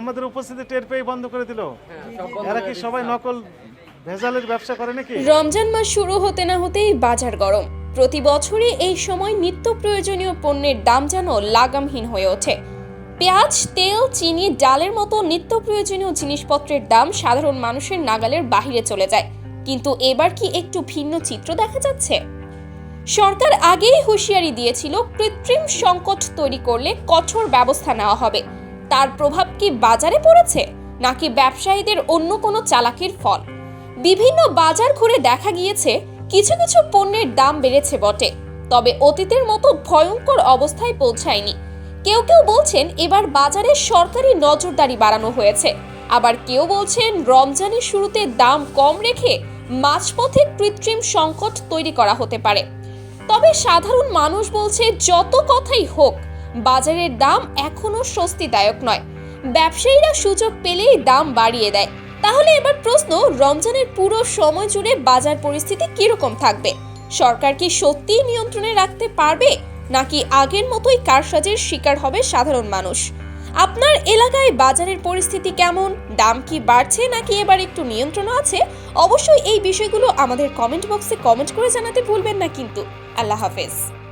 আমাদের উপস্থিতি টের পেয়ে বন্ধ করে দিল। হ্যাঁ, এরা কি সবাই নকল ভেজালের ব্যবসা করে নাকি? রমজান মাস শুরু হতে না হতেই বাজার গরম। প্রতি বছরই এই সময় নিত্য প্রয়োজনীয় পণ্যের দাম যেন লাগামহীন হয়ে ওঠে। পেঁয়াজ তেল চিনি ডালের মতো নিত্য প্রয়োজনীয় জিনিসপত্রের দাম সাধারণ মানুষের নাগালের বাহিরে চলে যায়। কিন্তু এবার কি একটু ভিন্ন চিত্র দেখা যাচ্ছে? সরকার আগেই হুঁশিয়ারি দিয়েছিল কৃত্রিম সংকট তৈরি করলে কঠোর ব্যবস্থা নেওয়া হবে। তার প্রভাব কি বাজারে পড়েছে, নাকি ব্যবসায়ীদের অন্য কোনো চালাকির ফল? বিভিন্ন বাজার ঘুরে দেখা গিয়েছে, কিছু কিছু পণ্যের দাম বেড়েছে বটে, তবে অতীতের মতো ভয়ঙ্কর অবস্থায় পৌঁছায়নি। কেউ কেউ বলছেন, এবার বাজারে সরকারি নজরদারি বাড়ানো হয়েছে। আবার কেউ বলছেন, রমজানের শুরুতে দাম কম রেখে মাঝপথে কৃত্রিম সংকট তৈরি করা হতে পারে। তবে সাধারণ মানুষ বলছে, যত কথাই হোক বাজারের দাম এখনও স্বস্তিদায়ক নয়। ব্যবসায়ীরা সুযোগ পেলেই দাম বাড়িয়ে দেয়। তাহলে এবার প্রশ্ন, রমজানের পুরো সময় জুড়ে বাজার পরিস্থিতি কীরকম থাকবে? সরকার কি সত্যিই নিয়ন্ত্রণে রাখতে পারবে? নাকি আগের মতোই কারসাজির শিকার হবে সাধারণ মানুষ? আপনার এলাকায় বাজারের পরিস্থিতি কেমন? দাম কি বাড়ছে নাকি এবার একটু নিয়ন্ত্রণ আছে? অবশ্যই এই বিষয়গুলো আমাদের কমেন্ট বক্সে কমেন্ট করে জানাতে ভুলবেন না কিন্তু। আল্লাহ হাফেজ।